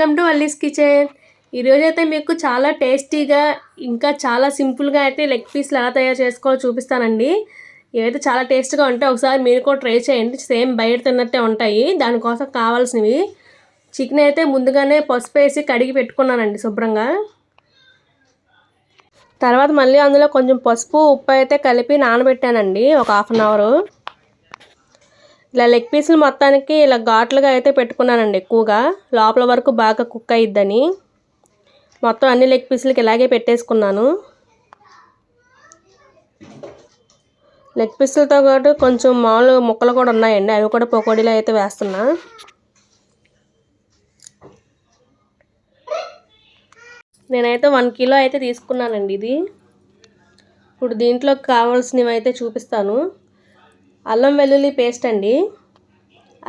Welcome to Ally's kitchen. ఈరోజు అయితే మీకు చాలా టేస్టీగా ఇంకా చాలా సింపుల్గా అయితే లెగ్ పీస్లు ఎలా తయారు చేసుకోవాలో చూపిస్తానండి. ఇవైతే చాలా టేస్ట్గా ఉంటాయి. ఒకసారి మీరు కూడా ట్రై చేయండి. సేమ్ బయట తిన్నట్టే ఉంటాయి. దానికోసం కావాల్సినవి. చికెన్ అయితే ముందుగానే పసుపు వేసి కడిగి పెట్టుకున్నానండి శుభ్రంగా. తర్వాత మళ్ళీ అందులో కొంచెం పసుపు ఉప్పు అయితే కలిపి నానబెట్టానండి. ఒక హాఫ్ అన్ అవరు. ఇలా లెగ్ పీసులు మొత్తానికి ఇలా ఘాట్లుగా అయితే పెట్టుకున్నానండి ఎక్కువగా. లోపల వరకు బాగా కుక్ అయ్యిద్దని మొత్తం అన్ని లెగ్ పీసులకి ఇలాగే పెట్టేసుకున్నాను. లెగ్ పీసులతో పాటు కొంచెం మామూలు ముక్కలు కూడా ఉన్నాయండి. అవి కూడా పకోడీలో అయితే వేస్తున్నా. నేనైతే వన్ కిలో అయితే తీసుకున్నానండి ఇది. ఇప్పుడు దీంట్లో కావాల్సినవి అయితే చూపిస్తాను. అల్లం వెల్లుల్లి పేస్ట్ అండి.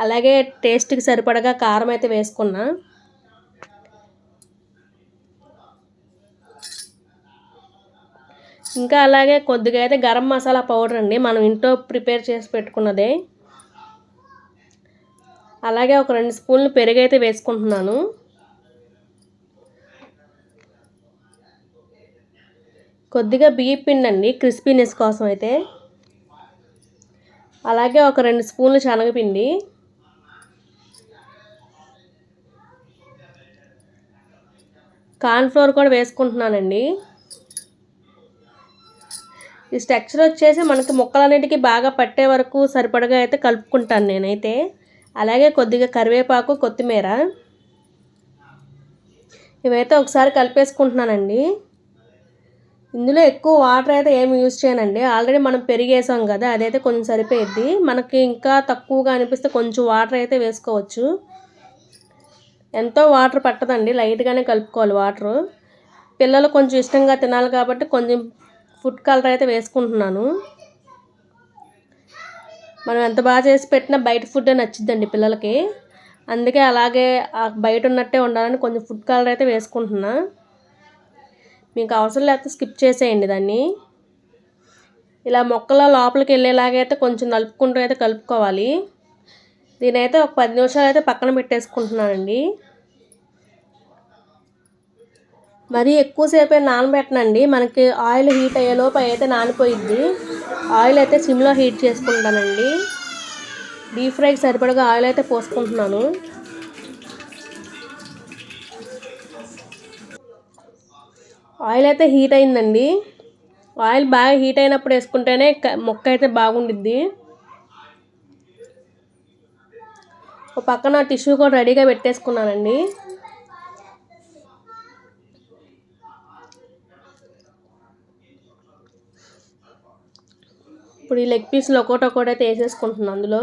అలాగే టేస్ట్కి సరిపడగా కారం అయితే వేసుకున్నా. ఇంకా అలాగే కొద్దిగా అయితే గరం మసాలా పౌడర్ అండి. మనం ఇంట్లో ప్రిపేర్ చేసి పెట్టుకున్నదే. అలాగే ఒక రెండు స్పూన్లు పెరుగు అయితే వేసుకుంటున్నాను. కొద్దిగా బియ్య పిండి అండి క్రిస్పీనెస్ కోసం అయితే. అలాగే ఒక రెండు స్పూన్లు శనగపిండి. కార్న్ఫ్లోర్ కూడా వేసుకుంటున్నానండి. ఈ స్ట్రక్చర్ వచ్చేసి మనకి ముక్కలన్నిటికీ బాగా పట్టే వరకు సరిపడగా అయితే కలుపుకుంటాను నేనైతే. అలాగే కొద్దిగా కరివేపాకు కొత్తిమీర. ఇవైతే ఒకసారి కలిపేసుకుంటున్నానండి. ఇందులో ఎక్కువ వాటర్ అయితే ఏమి యూజ్ చేయనండి. ఆల్రెడీ మనం పెరిగేసాం కదా అదైతే కొంచెం సరిపోయిద్ది. మనకి ఇంకా తక్కువగా అనిపిస్తే కొంచెం వాటర్ అయితే వేసుకోవచ్చు. ఎంతో వాటర్ పట్టదండి లైట్గానే కలుపుకోవాలి వాటర్. పిల్లలు కొంచెం ఇష్టంగా తినాలి కాబట్టి కొంచెం ఫుడ్ కలర్ అయితే వేసుకుంటున్నాను. మనం ఎంత బాగా చేసి పెట్టినా బయట ఫుడ్ నచ్చిద్దండి పిల్లలకి. అందుకే అలాగే బయట ఉన్నట్టే ఉండాలని కొంచెం ఫుడ్ కలర్ అయితే వేసుకుంటున్నా. మీకు అవసరం లేకపోతే స్కిప్ చేసేయండి దాన్ని. ఇలా మొక్కల లోపలికి వెళ్ళేలాగైతే కొంచెం నలుపుకుంటూ అయితే కలుపుకోవాలి. దీనైతే ఒక పది నిమిషాలు అయితే పక్కన పెట్టేసుకుంటున్నానండి. మరీ ఎక్కువసేపు నానబెట్టనండి. మనకి ఆయిల్ హీట్ అయ్యేలోపు అయితే నానిపోయిద్ది. ఆయిల్ అయితే సిమ్లో హీట్ చేసుకుంటానండి. డీప్ ఫ్రైకి సరిపడగా ఆయిల్ అయితే పోసుకుంటున్నాను. ఆయిల్ అయితే హీట్ అయిందండి. ఆయిల్ బాగా హీట్ అయినప్పుడు వేసుకుంటేనే మొక్క అయితే బాగుండిద్ది. ఒక పక్కన టిష్యూ కూడా రెడీగా పెట్టేసుకున్నానండి. ఇప్పుడు ఈ లెగ్ పీస్లు ఒకటి ఒకటి అయితే వేసేసుకుంటున్నాను అందులో.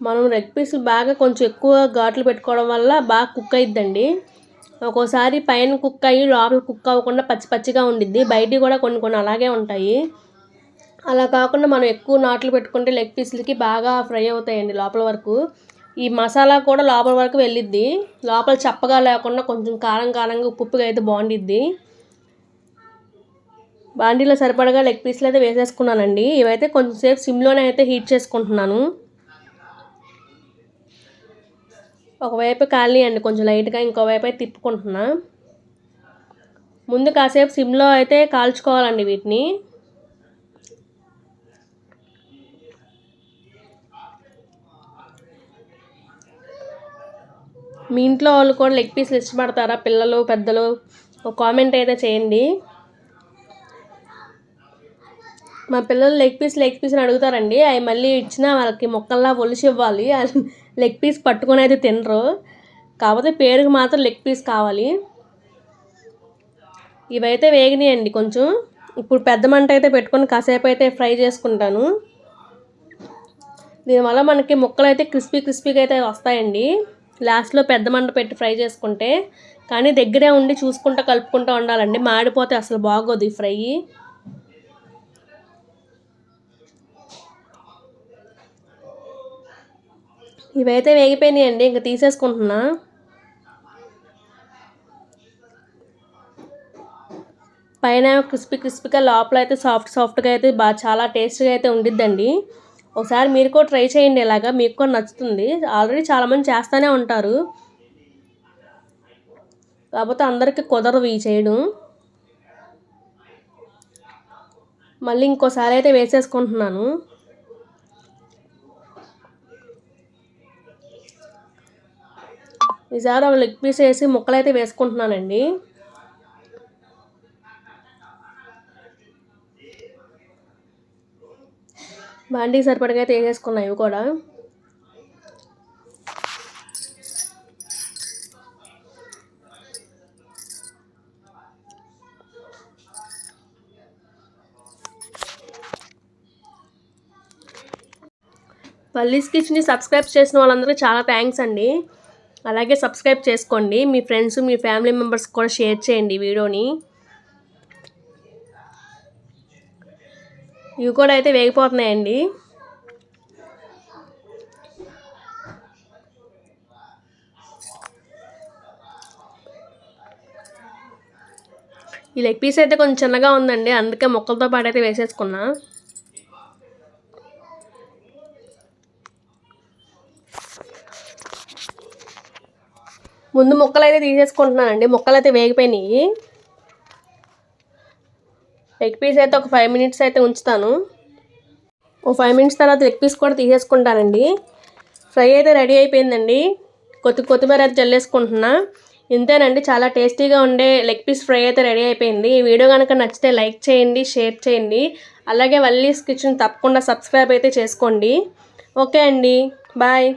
మనం లెగ్ పీసులు బాగా కొంచెం ఎక్కువ ఘాట్లు పెట్టుకోవడం వల్ల బాగా కుక్ అయిద్దండి. ఒక్కోసారి పైన కుక్ అయ్యి లోపల కుక్ అవ్వకుండా పచ్చి పచ్చిగా ఉండిద్ది. బయటికి కూడా కొన్ని కొన్ని అలాగే ఉంటాయి. అలా కాకుండా మనం ఎక్కువ నాట్లు పెట్టుకుంటే లెగ్ పీసులకి బాగా ఫ్రై అవుతాయండి లోపల వరకు. ఈ మసాలా కూడా లోపల వరకు వెళ్ళిద్ది. లోపల చప్పగా లేకుండా కొంచెం కారం కారంగా ఉప్పుగా అయితే బాగుండిద్ది. బాండీలో సరిపడగా లెగ్ పీస్లు అయితే వేసేసుకున్నానండి. ఇవైతే కొంచెంసేపు సిమ్లోనే అయితే హీట్ చేసుకుంటున్నాను. ఒకవైపు కాలనీయండి కొంచెం లైట్గా ఇంకోవైపు అయితే తిప్పుకుంటున్నా. ముందు కాసేపు సిమ్లో అయితే కాల్చుకోవాలండి వీటిని. మీ ఇంట్లో వాళ్ళు కూడా లెగ్ పీస్లు ఇష్టపడతారా? పిల్లలు పెద్దలు? ఒక కామెంట్ అయితే చేయండి. మా పిల్లలు లెగ్ పీస్ లెగ్ పీస్ అని అడుగుతారండి. అవి మళ్ళీ ఇచ్చినా వాళ్ళకి మొక్కల్లా ఒలిసి ఇవ్వాలి. లెగ్ పీస్ పట్టుకొని అయితే తినరు. కాకపోతే పేరుకి మాత్రం లెగ్ పీస్ కావాలి. ఇవైతే వేగినాయండి కొంచెం. ఇప్పుడు పెద్ద మంట అయితే పెట్టుకొని కాసేపు అయితే ఫ్రై చేసుకుంటాను. దీనివల్ల మనకి ముక్కలు అయితే క్రిస్పీ క్రిస్పీగా అయితే వస్తాయండి. లాస్ట్లో పెద్ద మంట పెట్టి ఫ్రై చేసుకుంటే. కానీ దగ్గరే ఉండి చూసుకుంటూ కలుపుకుంటూ ఉండాలండి. మాడిపోతే అసలు బాగోదు ఈ ఫ్రై. ఇవైతే అండి ఇంకా తీసేసుకుంటున్నా. పైన క్రిస్పీ క్రిస్పీగా లోపల అయితే సాఫ్ట్ సాఫ్ట్గా అయితే బాగా చాలా టేస్ట్గా అయితే ఉండిద్దండి. ఒకసారి మీరు కూడా ట్రై చేయండి ఇలాగా మీకు కూడా నచ్చుతుంది. ఆల్రెడీ చాలామంది చేస్తూనే ఉంటారు. కాకపోతే అందరికీ కుదరదు ఇవి చేయడం. మళ్ళీ ఇంకోసారి అయితే వేసేసుకుంటున్నాను. ఈసారి లెగ్ పీస్ వేసి ముక్కలు అయితే వేసుకుంటున్నానండి. బాండీకి సరిపడగా అయితే వేసేసుకున్నాయి ఇవి కూడా. పల్లీస్ కిచెన్ని సబ్స్క్రైబ్ చేసిన వాళ్ళందరికీ చాలా థ్యాంక్స్ అండి. అలాగే సబ్స్క్రైబ్ చేసుకోండి. మీ ఫ్రెండ్స్ మీ ఫ్యామిలీ మెంబర్స్ కూడా షేర్ చేయండి వీడియోని. ఇవి కూడా అయితే వేగిపోతున్నాయండి. ఈ లెగ్ పీస్ అయితే కొంచెం చిన్నగా ఉందండి. అందుకే ముక్కలతో పాటు అయితే వేసేసుకున్నా. ముందు ముక్కలు అయితే తీసేసుకుంటున్నానండి. ముక్కలు అయితే వేగిపోయినాయి. లెగ్ పీస్ అయితే ఒక ఫైవ్ మినిట్స్ అయితే ఉంచుతాను. ఓ ఫైవ్ మినిట్స్ తర్వాత లెగ్ పీస్ కూడా తీసేసుకుంటానండి. ఫ్రై అయితే రెడీ అయిపోయిందండి. కొత్తి కొత్తిమీర అయితే జల్లేసుకుంటున్నా ఇంతేనండి చాలా టేస్టీగా ఉండే లెగ్ పీస్ ఫ్రై అయితే రెడీ అయిపోయింది. ఈ వీడియో కనుక నచ్చితే లైక్ చేయండి షేర్ చేయండి. అలాగే వల్లీస్ కిచెన్ తప్పకుండా సబ్స్క్రైబ్ అయితే చేసుకోండి. ఓకే అండి బాయ్.